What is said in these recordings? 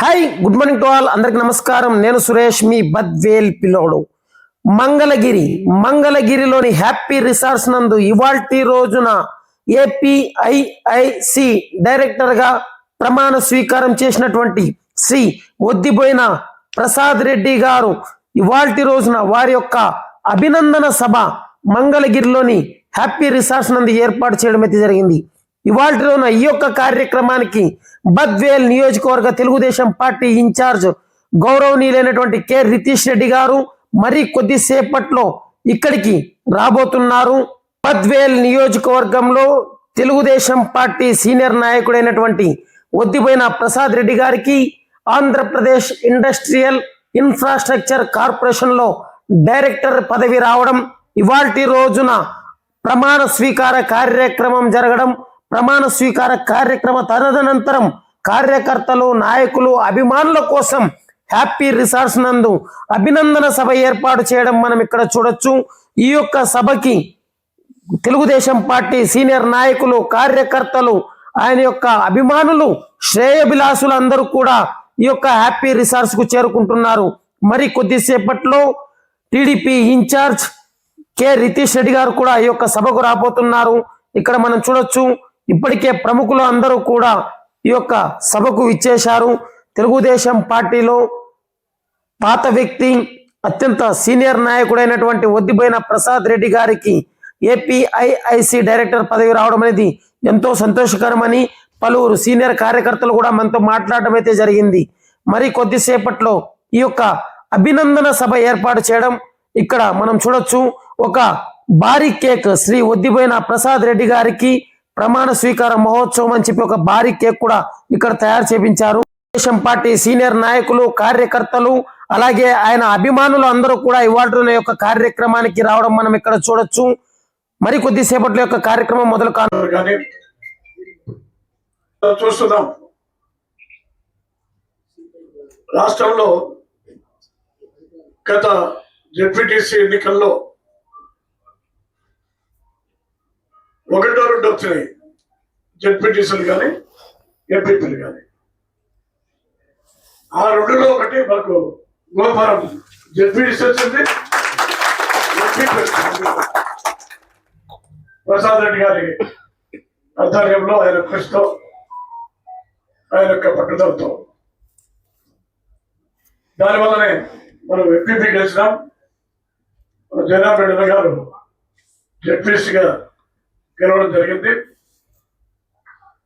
Hi good morning to all. అందరికి నమస్కారం. నేను సురేష్ మీ బద్వేల్ పిల్లోడు. మంగళగిరి మంగళగిరిలోని హ్యాపీ రిసార్ట్స్ నందు ఇవాల్టి రోజున ఏపీఐఐసి డైరెక్టర్గా ప్రమాణ స్వీకారం చేసినటువంటి శ్రీ ఒద్దిపోయిన ప్రసాద్ రెడ్డి గారు ఇవాల్టి రోజున వారి యొక్క అభినందన సభ మంగళగిరిలోని హ్యాపీ రిసార్ట్స్ నందు ఏర్పాటు చేయడం అయితే జరిగింది. ఇవాళ రోజున ఈ యొక్క కార్యక్రమానికి బద్వేల్ నియోజకవర్గ తెలుగుదేశం పార్టీ ఇన్ఛార్జ్ గౌరవనీయులైనటువంటి కె. రితీష్ రెడ్డి గారు మరి కొద్దిసేపట్లో ఇక్కడికి రాబోతున్నారు. బద్వేల్ నియోజకవర్గంలో తెలుగుదేశం పార్టీ సీనియర్ నాయకుడైనటువంటి ఒద్దిపోయిన ప్రసాద్ రెడ్డి గారికి ఆంధ్రప్రదేశ్ ఇండస్ట్రియల్ ఇన్ఫ్రాస్ట్రక్చర్ కార్పొరేషన్లో డైరెక్టర్ పదవి రావడం ఇవాల్టి రోజున ప్రమాణ స్వీకార కార్యక్రమం జరగడం ప్రమాణ స్వీకార కార్యక్రమ తదనంతరం కార్యకర్తలు నాయకులు అభిమానుల కోసం హ్యాపీ రిసార్ట్స్ నందు అభినందన సభ ఏర్పాటు చేయడం మనం ఇక్కడ చూడొచ్చు. ఈ యొక్క సభకి తెలుగుదేశం పార్టీ సీనియర్ నాయకులు కార్యకర్తలు ఆయన యొక్క అభిమానులు శ్రేయభిలాసులు అందరూ కూడా ఈ యొక్క హ్యాపీ రిసార్ట్స్కు చేరుకుంటున్నారు. మరి కొద్దిసేపట్లో TDP incharge K. Ritish Reddy garu కూడా ఈ యొక్క సభకు రాబోతున్నారు. ఇక్కడ మనం చూడొచ్చు. ఇప్పటికే ప్రముఖులు అందరూ కూడా ఈ యొక్క సభకు ఇచ్చేశారు తెలుగుదేశం పార్టీలో పాత వ్యక్తి అత్యంత సీనియర్ నాయకుడైనటువంటి ఒద్దిపోయిన ప్రసాద్ రెడ్డి గారికి ఏపీఐఐసి డైరెక్టర్ పదవి రావడం అనేది ఎంతో సంతోషకరమని పలువురు సీనియర్ కార్యకర్తలు కూడా మనతో మాట్లాడడం అయితే జరిగింది. మరి కొద్దిసేపట్లో ఈ యొక్క అభినందన సభ ఏర్పాటు చేయడం ఇక్కడ మనం చూడొచ్చు. ఒక భారీ కేక్ శ్రీ ఒద్దిపోయిన ప్రసాద్ రెడ్డి గారికి ప్రమాణ స్వీకార మహోత్సవం అని చెప్పి ఒక భారీ కేక్ కూడా ఇక్కడ తయారు చేపించారు. తెలుగుదేశం పార్టీ సీనియర్ నాయకులు కార్యకర్తలు అలాగే ఆయన అభిమానులు అందరూ కూడా ఇవాళ యొక్క కార్యక్రమానికి రావడం మనం ఇక్కడ చూడొచ్చు. మరి కొద్దిసేపట్లో యొక్క కార్యక్రమం మొదలు కాను కానీ చూస్తున్నాం. రాష్ట్రంలో గత జెడ్పీటీసీ ఎన్నికల్లో ఒకటో రెండు వచ్చినాయి. జడ్పీటీసీలు కానీ ఎంపీపీలు కానీ. ఆ రెండులో ఒకటి మనకు గోపురం జడ్పీటీసీ వచ్చింది. ప్రసాద్ రెడ్డి గారి ఆధ్వర్యంలో ఆయన కృషితో ఆయన యొక్క పట్టుదలతో. దానివల్లనే మనం ఎంపీపీ గెలిచినాం. మన రెడ్డి గారు జడ్పీసీగా గెలవడం జరిగింది.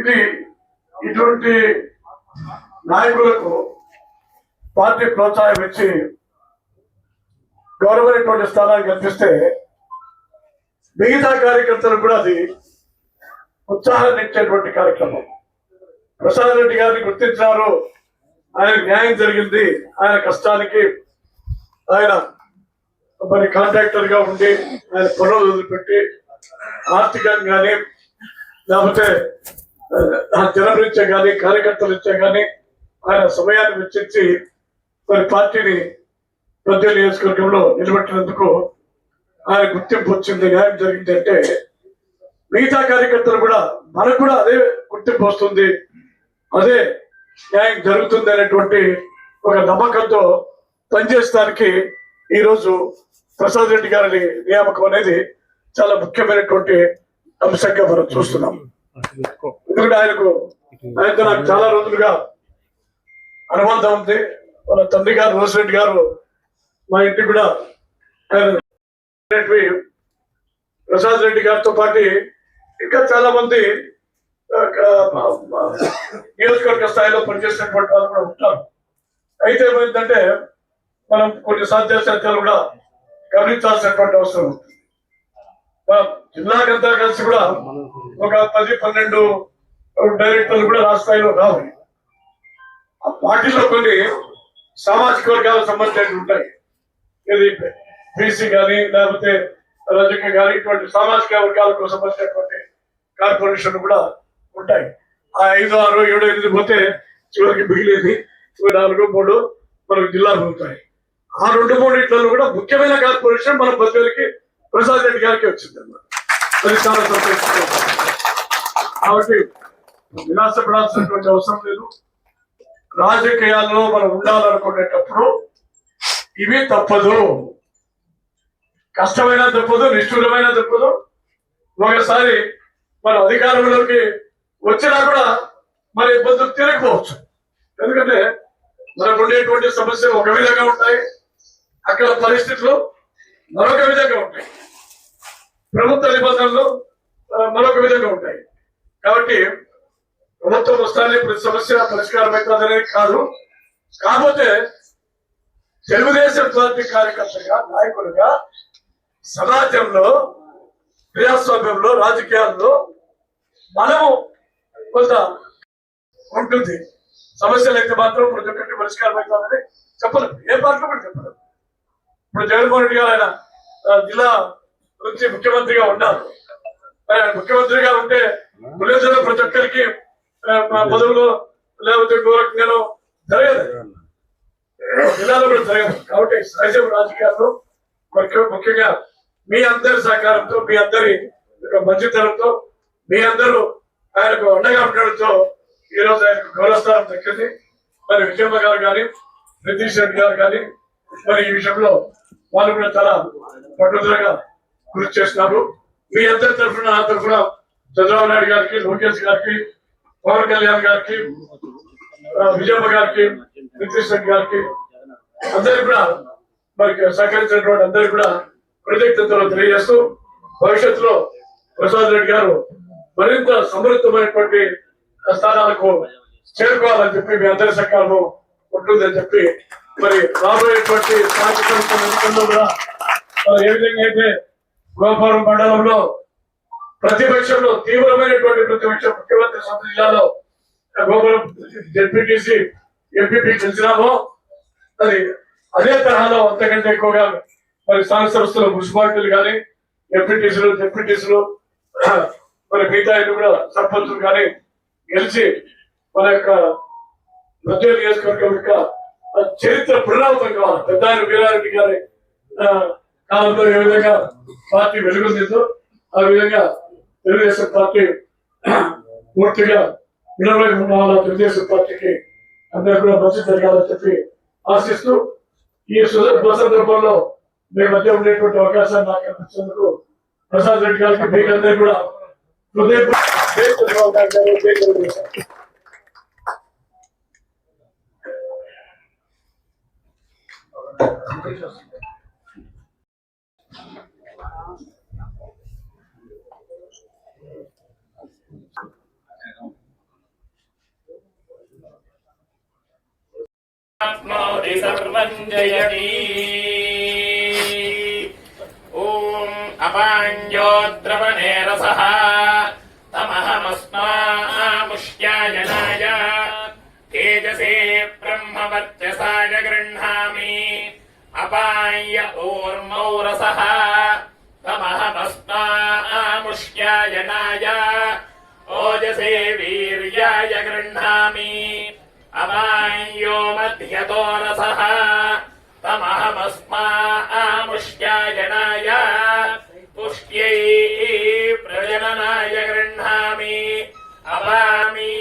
ఇది ఇటువంటి నాయకులకు పార్టీ ప్రోత్సాహం ఇచ్చి గౌరవమైనటువంటి స్థానాన్ని కల్పిస్తే మిగతా కార్యకర్తలకు కూడా అది ఉత్సాహాన్ని ఇచ్చేటువంటి కార్యక్రమం. ప్రసాద్ రెడ్డి గారిని గుర్తించినారు. ఆయన న్యాయం జరిగింది. ఆయన కష్టానికి ఆయన మరి కాంట్రాక్టర్గా ఉండి ఆయన పనులు వదిలిపెట్టి ఆర్థికంగా కానీ లేకపోతే జనరీత్యా కానీ కార్యకర్తల రీత్యా కానీ ఆయన సమయాన్ని వెచ్చించి మరి పార్టీని ప్రజల నియోజకవర్గంలో నిలబెట్టినందుకు ఆయన గుర్తింపు వచ్చింది న్యాయం జరిగింది అంటే మిగతా కార్యకర్తలు కూడా మనకు కూడా అదే గుర్తింపు వస్తుంది అదే న్యాయం జరుగుతుంది అనేటువంటి ఒక నమ్మకంతో పనిచేయడానికి ఈరోజు ప్రసాద్ రెడ్డి గారి నియామకం అనేది చాలా ముఖ్యమైనటువంటి అంశంగా మనం చూస్తున్నాం. ఎందుకంటే ఆయనకు ఆయనతో నాకు చాలా రోజులుగా అనుబంధం ఉంది. వాళ్ళ తండ్రి గారు రోసిరెడ్డి గారు మా ఇంటికి కూడా ఆయన ప్రసాద్ రెడ్డి గారితో పాటు ఇంకా చాలా మంది నియోజకవర్గ స్థాయిలో పనిచేసినటువంటి వాళ్ళు కూడా ఉంటారు. అయితే ఏమైందంటే మనం కొన్ని సాధ్యాసాధ్యాలు కూడా గమనించాల్సినటువంటి అవసరం ఉంది. జిల్లా జిల్లాకంతా కలిసి కూడా ఒక పది పన్నెండు డైరెక్టర్లు కూడా రాష్ట్ర స్థాయిలో రావాలి ఆ పార్టీలో కొన్ని సామాజిక వర్గాలకు సంబంధించినవి ఉంటాయి. ఇది బీసీ కానీ లేకపోతే రజక కానీ ఇటువంటి సామాజిక వర్గాలకు సంబంధించినటువంటి కార్పొరేషన్లు కూడా ఉంటాయి. ఆ ఐదు ఆరు ఏడు ఎనిమిది పోతే చివరికి మిగిలేది. చివరి నాలుగు మూడు మనకు జిల్లాలు ఉంటాయి ఆ రెండు మూడు ఇట్లలో కూడా ముఖ్యమైన కార్పొరేషన్ మన ప్రజలకి ప్రసాద్ రెడ్డి గారికి వచ్చింది అన్నమాట. అది చాలా సంతోషంగా కాబట్టి వినాశపడాల్సినటువంటి అవసరం లేదు. రాజకీయాల్లో మనం ఉండాలనుకునేటప్పుడు ఇవి తప్పదు. కష్టమైన తప్పదు నిష్ఠురమైనా తప్పదు. ఒకసారి మన అధికారంలోకి వచ్చినా కూడా మన ఇబ్బందులు తీరకపోవచ్చు. ఎందుకంటే మనకు ఉండేటువంటి సమస్యలు ఒక విధంగా ఉంటాయి. అక్కడ పరిస్థితులు మరొక విధంగా ఉంటాయి. ప్రభుత్వ నిబంధనలు మరొక విధంగా ఉంటాయి. కాబట్టి ప్రభుత్వం వస్తానే ప్రతి సమస్య పరిష్కారం అవుతుందనేది కాదు. కాకపోతే తెలుగుదేశం పార్టీ కార్యకర్తగా నాయకులుగా సమాజంలో ప్రజాస్వామ్యంలో రాజకీయాల్లో మనము కొంత ఉంటుంది. సమస్యలు అయితే మాత్రం ప్రతి ఒక్కటి పరిష్కారం అవుతుందని చెప్పలేదు ఏ పార్టీ కూడా చెప్పలేదు ఇప్పుడు జగన్మోహన్ రెడ్డి గారు ఆయన జిల్లా నుంచి ముఖ్యమంత్రిగా ఉన్నారు ఆయన ముఖ్యమంత్రిగా ఉంటే పులివెందుల ప్రతి ఒక్కరికి మా పదవులు లేకపోతే నేను జరగదు. జిల్లాలో కూడా జరగదు. కాబట్టి సహజ రాజకీయాల్లో ముఖ్యంగా మీ అందరి సహకారంతో మీ అందరి యొక్క మంచితనంతో మీ అందరూ ఆయనకు అండగా ఉండడంతో ఈ రోజు ఆయనకు గౌరవస్థానం దక్కింది. మరి విజయమ్మ గారు కానీ నితీష్ రెడ్డి గారు కానీ మరి ఈ విషయంలో వాళ్ళు కూడా చాలా పట్టుదలగా కృషి చేస్తున్నారు. మీ అందరి తరఫున నా తరఫున చంద్రబాబు నాయుడు గారికి లోకేష్ గారికి పవన్ కళ్యాణ్ గారికి విజయమ్మ గారికి నితీష్ రెడ్డి గారికి అందరికి కూడా మరి సహకరించినటువంటి అందరికి కూడా కృతజ్ఞతలు తెలియజేస్తూ భవిష్యత్తులో ప్రసాద్ రెడ్డి గారు మరింత సమృద్ధమైనటువంటి స్థానాలకు చేరుకోవాలని చెప్పి మీ అందరి సహకారం ఉంటుందని చెప్పి మరి రాబోయేటువంటి స్థానిక సంస్థల ఎన్నికల్లో కూడా ఏ విధంగా అయితే గోపురం మండలంలో ప్రతిపక్షంలో తీవ్రమైనటువంటి ప్రతిపక్షం ముఖ్యమంత్రి సొంత జిల్లాలో గోపురం జెడ్పీటీసీ ఎంపీపీ గెలిచినామో అది అదే తరహాలో అంతకంటే ఎక్కువగా మరి స్థానిక సంస్థలు మున్సిపాలిటీలు కానీ ఎంపీటీసీలు జెడ్పీటీసీలు మరి మిగతా కూడా సర్పంచులు కానీ గెలిచి మన యొక్క మధ్య నియోజకవర్గం యొక్క చరిత్ర పునరావృతం కావాలి. పెద్ద ఆయన వీరారెడ్డి గారి కాలంలో ఏ విధంగా పార్టీ వెలుగొందిందో ఆ విధంగా తెలుగుదేశం పార్టీ పూర్తిగా ఇరవై మూడు తెలుగుదేశం పార్టీకి అందరూ కూడా మంచి జరగాలని చెప్పి ఆశిస్తూ ఈ సందర్భంలో మీ మధ్య ఉండేటువంటి అవకాశాన్ని నాకు కల్పించేందుకు ప్రసాద్ రెడ్డి గారికి మీకు కూడా హృదయపూర్వక आत्मौति सर्वम् जयति। ॐ अपाञ्जो तमहमस्मामुष्यायनाय तेजसे ब्रह्मवर्चसा जगृह्णामि अपाय्य ऊर्मौ रसः तमहमस्मामुष्यायनाय ओजसे वीर्याय गृह्णामि। अपायो मध्यतो रसः तमहमस्मामुष्यायनाय पुष्ट्यै प्रजननाय गृह्णामि। अपामि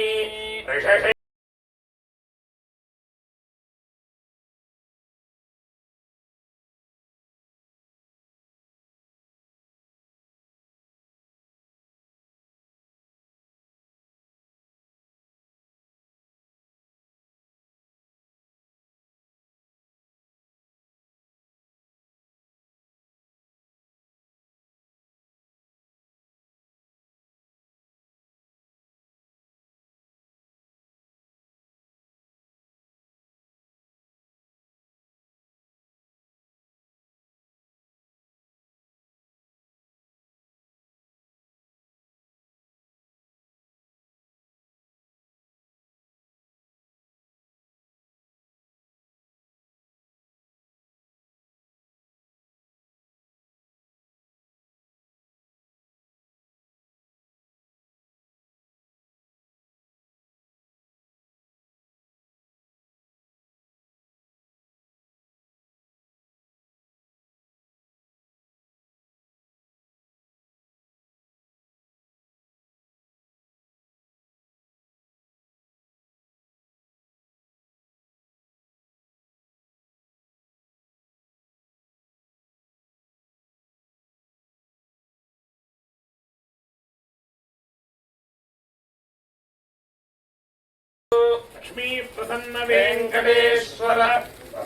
లక్ష్మీ ప్రసన్న వెంకటేశ్వర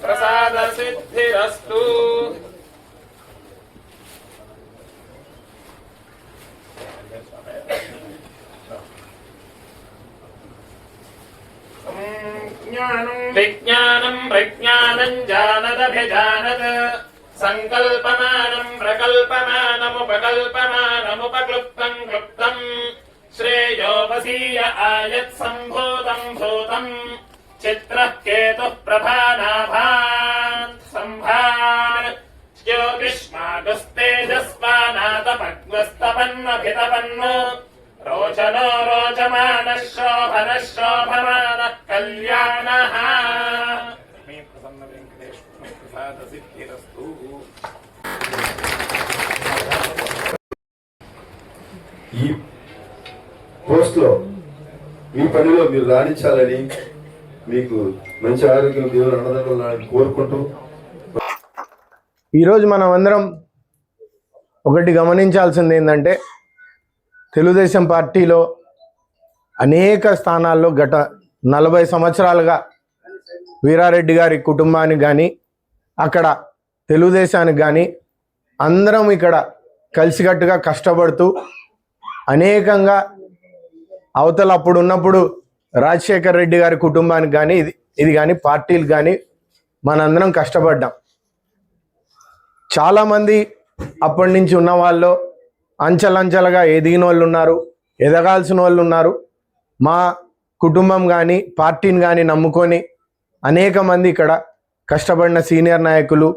ప్రసాద సిద్ధిరస్తు జ్ఞానం. విజ్ఞానం ప్రజ్ఞానం జానదభిజానద సంకల్పమానం ప్రకల్పమానముపకల్పమానముపక్లుప్తం క్లుప్తం. శ్రేయోపసీయ ఆయత్ సంభూతం భూతం చిత్రః కేతుః ప్రభానాభాన్ సంభాన్ జ్యోతిష్మాగుస్తేజస్వానాతపగ్వస్తపన్నభితపన్నో రోచనో రోచమాన శోభన శోభమాన కళ్యాణ మీ ప్రసన్న వెంకటేశ్వర ప్రసాద సిద్ధిరస్తు ఈ పోస్ట్లో మీ పనిలో మీరు రాణించాలని మీకు మంచి ఆరోగ్యం దేవుడు అన్నదండలని కోరుకుంటూ ఈరోజు మనం అందరం ఒకటి గమనించాల్సింది ఏంటంటే తెలుగుదేశం పార్టీలో అనేక స్థానాల్లో గత నలభై సంవత్సరాలుగా వీరారెడ్డి గారి కుటుంబానికి కానీ అక్కడ తెలుగుదేశానికి కానీ అందరం ఇక్కడ కలిసికట్టుగా కష్టపడుతూ అనేకంగా అవతల అప్పుడు ఉన్నప్పుడు రాజశేఖర్ రెడ్డి గారి కుటుంబానికి కానీ ఇది ఇది కానీ పార్టీలు కానీ మనందరం కష్టపడ్డాం. చాలామంది అప్పటి నుంచి ఉన్న వాళ్ళు అంచెలంచెలుగా ఎదిగిన వాళ్ళు ఉన్నారు ఎదగాల్సిన వాళ్ళు ఉన్నారు. మా కుటుంబం కానీ పార్టీని కానీ నమ్ముకొని అనేక మంది ఇక్కడ కష్టపడిన సీనియర్ నాయకులు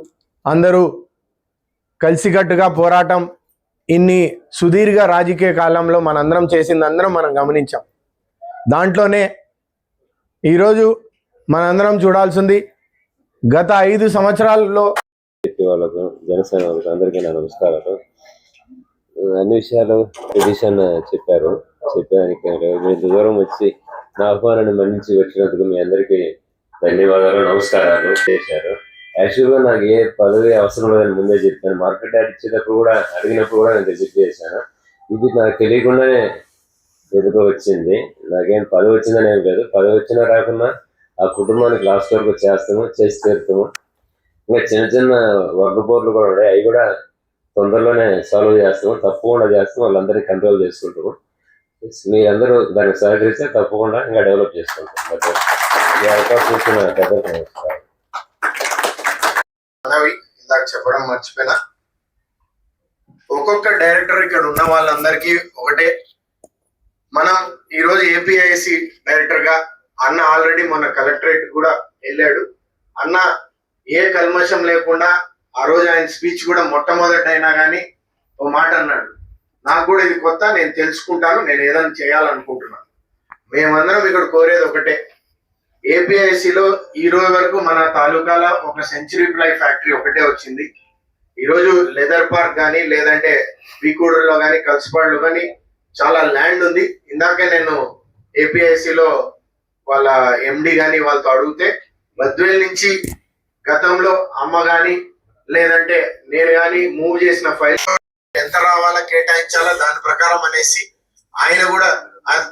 అందరూ కలిసికట్టుగా పోరాటం ఇన్ని సుదీర్ఘ రాజకీయ కాలంలో మనందరం చేసింది అందరం మనం గమనించాం. దాంట్లోనే ఈరోజు మనందరం చూడాల్సింది గత ఐదు సంవత్సరాల్లో వాళ్ళకు జనసేన వాళ్ళకు అందరికీ నా నమస్కారాలు. అన్ని విషయాలు పిటిషన్ చెప్పారు. చెప్పడానికి మీరు దూరం వచ్చి నా ఆహ్వానాన్ని మన్నించి వచ్చినందుకు మీ అందరికీ ధన్యవాదాలు నమస్కారాలు చేశారు. యాక్చువల్గా నాకు ఏ పదవి అవసరం లేదని ముందే చెప్పాను. మార్కెట్ యాడ్ ఇచ్చేటప్పుడు కూడా అడిగినప్పుడు కూడా నేను రిజెక్ట్ చేశాను. ఇది నాకు తెలియకుండానే ఎదుగు వచ్చింది. నాకేం పదవి వచ్చిందని ఏం లేదు. పదవి వచ్చినా రాకున్నా ఆ కుటుంబానికి లాస్ట్ వరకు చేస్తాము చేసి తీరుతాము. ఇంకా చిన్న చిన్న వర్గపోర్లు కూడా ఉన్నాయి. అవి కూడా తొందరలోనే సాల్వ్ చేస్తాము. తప్పకుండా చేస్తాము. వాళ్ళందరినీ కంట్రోల్ చేసుకుంటాము. మీరందరూ దానికి సహకరిస్తే తప్పకుండా ఇంకా డెవలప్ చేసుకుంటాం. బట్ ఈ అవకాశం ఇచ్చిన పెద్దలకు నమస్కారం మనవి ఇందాక చెప్పడం మర్చిపోయినా. ఒక్కొక్క డైరెక్టర్ ఇక్కడ ఉన్న వాళ్ళందరికీ ఒకటే. మనం ఈ రోజు ఏపీఐసి డైరెక్టర్గా అన్న ఆల్రెడీ మన కలెక్టరేట్ కూడా వెళ్ళాడు. అన్న ఏ కల్మషం లేకుండా ఆ రోజు ఆయన స్పీచ్ కూడా మొట్టమొదటి అయినా కానీ ఓ మాట అన్నాడు. నాకు కూడా ఇది కొత్త నేను తెలుసుకుంటాను నేను ఏదైనా చేయాలనుకుంటున్నాను. మేమందరం ఇక్కడ కోరేది ఒకటే. ఏపీఐసిలో ఈ రోజు వరకు మన తాలూకాల ఒక సెంచరీ ప్లై ఫ్యాక్టరీ ఒకటే వచ్చింది. ఈ రోజు లెదర్ పార్క్ కానీ లేదంటే పీకూడలో కానీ కల్సిపాడులో కానీ చాలా ల్యాండ్ ఉంది. ఇందాకే నేను ఏపీఐసిలో వాళ్ళ ఎండి కానీ వాళ్ళతో అడిగితే బద్వేల్ నుంచి గతంలో అమ్మ కానీ లేదంటే నేను కానీ మూవ్ చేసిన ఫైల్ ఎంత రావాలా కేటాయించాలా దాని ప్రకారం అనేసి ఆయన కూడా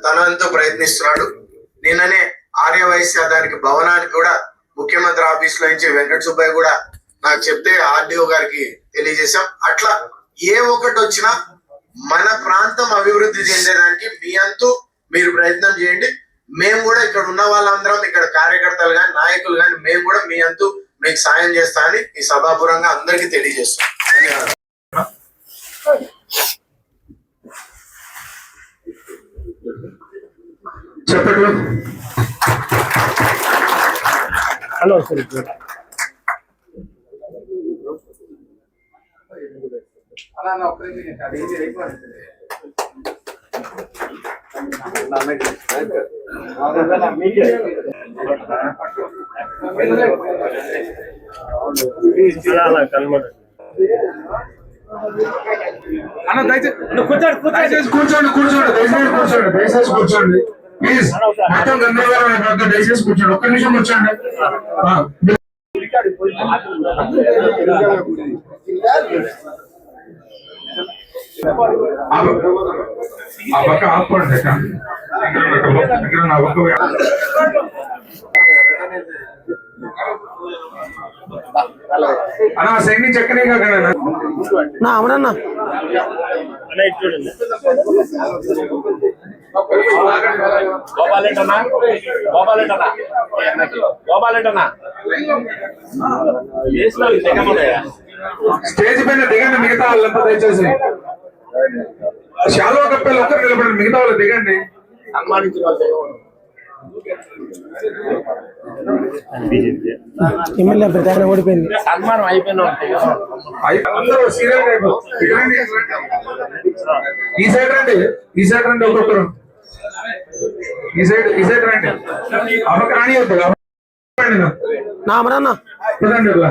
తనంతో ప్రయత్నిస్తున్నాడు. నిన్ననే ఆర్య వైశ్య దానికి భవనానికి కూడా ముఖ్యమంత్రి ఆఫీస్లో నుంచి వెంకట సుబ్బయ్య కూడా నాకు చెప్తే ఆర్డీఓ గారికి తెలియజేశాం. అట్లా ఏ ఒక్కటి వచ్చినా మన ప్రాంతం అభివృద్ధి చెందేదానికి మీ అంతు మీరు ప్రయత్నం చేయండి. మేము కూడా ఇక్కడ ఉన్న వాళ్ళందరం ఇక్కడ కార్యకర్తలు కానీ నాయకులు కానీ మేము కూడా మీ అంతు మీకు సాయం చేస్తామని ఈ సభాపురంగా అందరికీ తెలియజేస్తాం. ధన్యవాదాలు. హలో సార్ అన్న దయచేసి కూర్చోండి కూర్చోండి దయచేసి కూర్చోండి దయచేసి కూర్చోండి. ప్లీజ్ మొత్తం గందరగోళం దయచేసి కూర్చోండి ఒక్క నిమిషం కూర్చోండి ఆ, పక్క. ఇక్కడ పెట్టు. ఇక్కడ నా పక్క. అన్న కాకండి అవునన్నా గోపాలేటన్నా గోపాలేటన్నా స్టేజ్ పైన దిగండి మిగతా వాళ్ళంతా దయచేసి. శాలో కప్పలు ఒక్కరు నిలబడండి మిగతా వాళ్ళు దిగండి. సన్మానించిన ఎమ్మెల్యే ఆయన ఓడిపోయింది. సన్మానం అయిపోయిన. ఈ సైడ్ రండి ఈ సైడ్ రండి ఒక్కొక్కరు. ఈ సైడ్ ఈ సైడ్ రండి అమ్మకి రానియద్దు రండి నా. నా అమరన్నా పదండి ఇలా.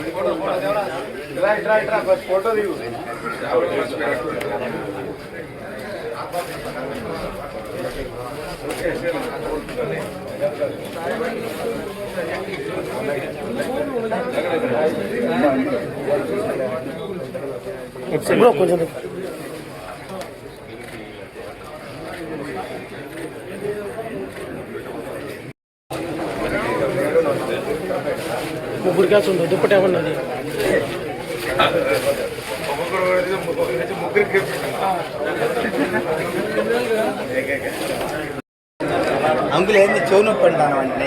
ఆ, ఆగండి అన్న మీరు కొంచెం బ్రో కొంచెం ముగ్గురు కాసు ఉంది దుప్పటి ఏమన్నది అంకుల్ ఏంది చెవు నొప్పి అంటాను అంటే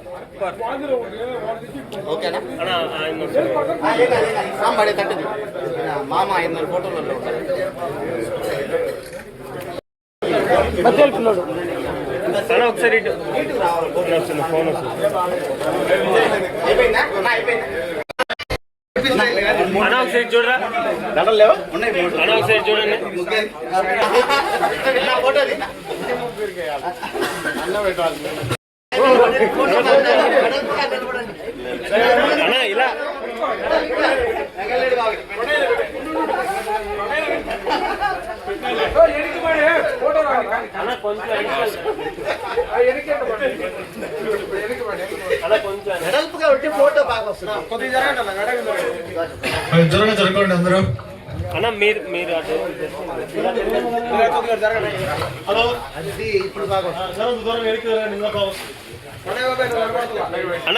ఓకేనా? అన్న ఆయన ఆ, ఏం కాదు, ఏం కాదు. సాంబ్ పడే తట్టది? మామ ఐదు ఫోటోలలో పిల్లడు. ఒకసారి ఇటు. ఫోన్ అయిపోయిందా? అయిపోయిందా? అన్న ఒకసారి చూడరా? దండలు లేవా? ఉన్నాయి మూడు. అన్న ఒకసారి చూడండి. నా ఫోటో? అన్న ఇలా అన్న కొంచెం అన్న కొంచెం వెడల్పుగా ఉంటే ఫోటో బాగా వస్తుంది జరగ జరగండి అందరూ అన్న మీరు మీరు అటు హలో ఇప్పుడు వస్తుంది. అన్న